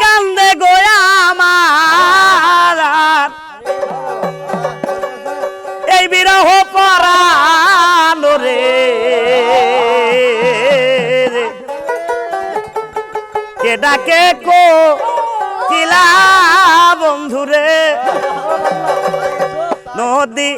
কান্দে গোয়া এই বিরহ পরানো রে। কে ডাকে কো কিলা বন্ধুরে? নদী